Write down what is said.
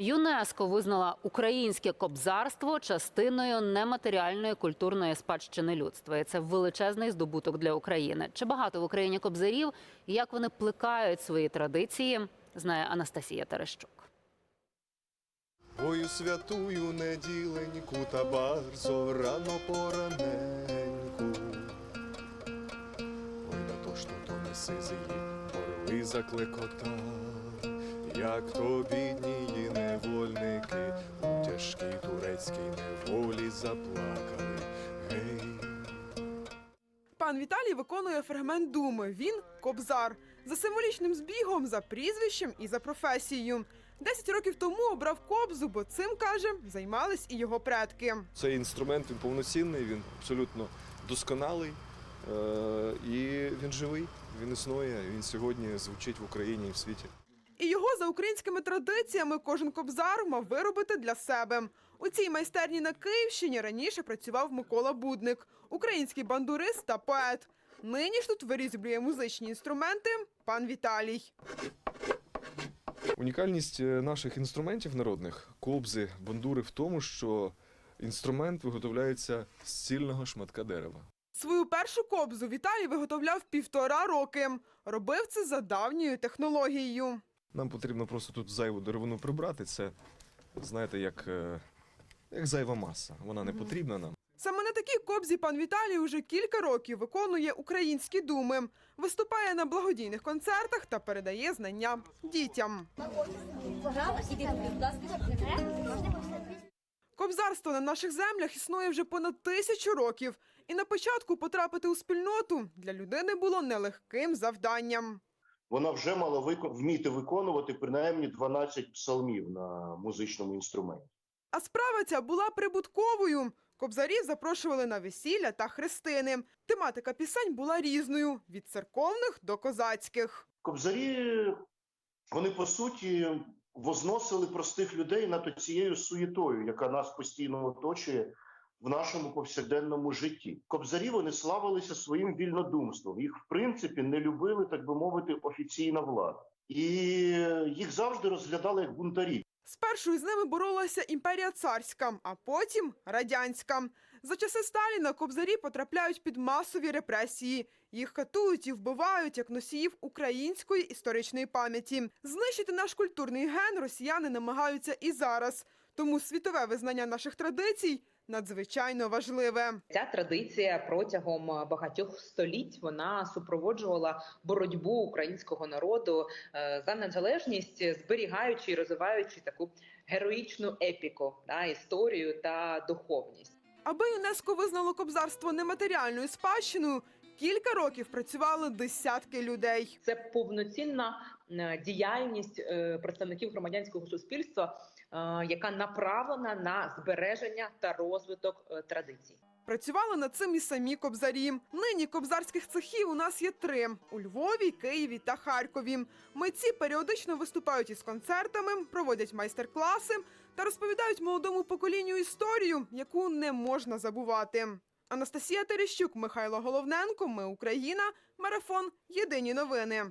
ЮНЕСКО визнала українське кобзарство частиною нематеріальної культурної спадщини людства. І це величезний здобуток для України. Чи багато в Україні кобзарів і як вони плекають свої традиції, знає Анастасія Терещук. У святую неділеньку та барзо рано пораненьку. Ой, на то ж то не сизиї, орли заклекотав, як то біднії невольники у тяжкій турецькій неволі заплакали. Гей. Пан Віталій виконує фрагмент думи. Він кобзар за символічним збігом, за прізвищем і за професією. Десять років тому обрав кобзу, бо цим каже, займались і його предки. Цей інструмент він повноцінний, він абсолютно досконалий. е, І він живий, він існує, він сьогодні звучить в Україні і в світі. За українськими традиціями кожен кобзар мав виробити для себе. У цій майстерні на Київщині раніше працював Микола Будник, український бандурист та поет. Нині ж тут вирізблює музичні інструменти пан Віталій. Унікальність е, наших інструментів народних кобзи, бандури в тому, що інструмент виготовляється з цільного шматка дерева. Свою першу кобзу Віталій виготовляв півтора роки. Робив це за давньою технологією. Нам потрібно просто тут зайву деревину прибрати. Це, знаєте, як, е, як зайва маса. Вона не потрібна нам. Саме на такій кобзі пан Віталій уже кілька років виконує українські думи, виступає на благодійних концертах та передає знання дітям. Кобзарство на наших землях існує вже понад тисячу років, і на початку потрапити у спільноту для людини було нелегким завданням. Вона вже мала вико- вміти виконувати принаймні 12 псалмів на музичному інструменті. А справа ця була прибутковою. Кобзарів запрошували на весілля та хрестини. Тематика пісень була різною від церковних до козацьких. Кобзарі, вони по суті возносили простих людей над цією суєтою, яка нас постійно оточує в нашому повсякденному житті. Кобзарі вони славилися своїм вільнодумством. Їх, в принципі, не любили, так би мовити, офіційна влада. І їх завжди розглядали як бунтарів. Спершу із ними боролася імперія царська, а потім радянська. За часи Сталіна кобзарі потрапляють під масові репресії. Їх катують і вбивають як носіїв української історичної пам'яті. Знищити наш культурний ген росіяни намагаються і зараз. Тому світове визнання наших традицій надзвичайно важливе. Ця традиція протягом багатьох століть вона супроводжувала боротьбу українського народу е, за незалежність, зберігаючи і розвиваючи таку героїчну епіку, да, історію та духовність. Аби ЮНЕСКО визнало кобзарство нематеріальною спадщиною, кілька років працювали десятки людей. Це повноцінна е, діяльність е, представників громадянського суспільства, е, яка направлена на збереження та розвиток е, традицій. Працювали над цим і самі кобзарі. Нині кобзарських цехів у нас є три: у Львові, Києві та Харкові. Митці періодично виступають із концертами, проводять майстер-класи та розповідають молодому поколінню історію, яку не можна забувати. Анастасія Терещук, Михайло Головненко. Ми Україна. Марафон. Єдині новини.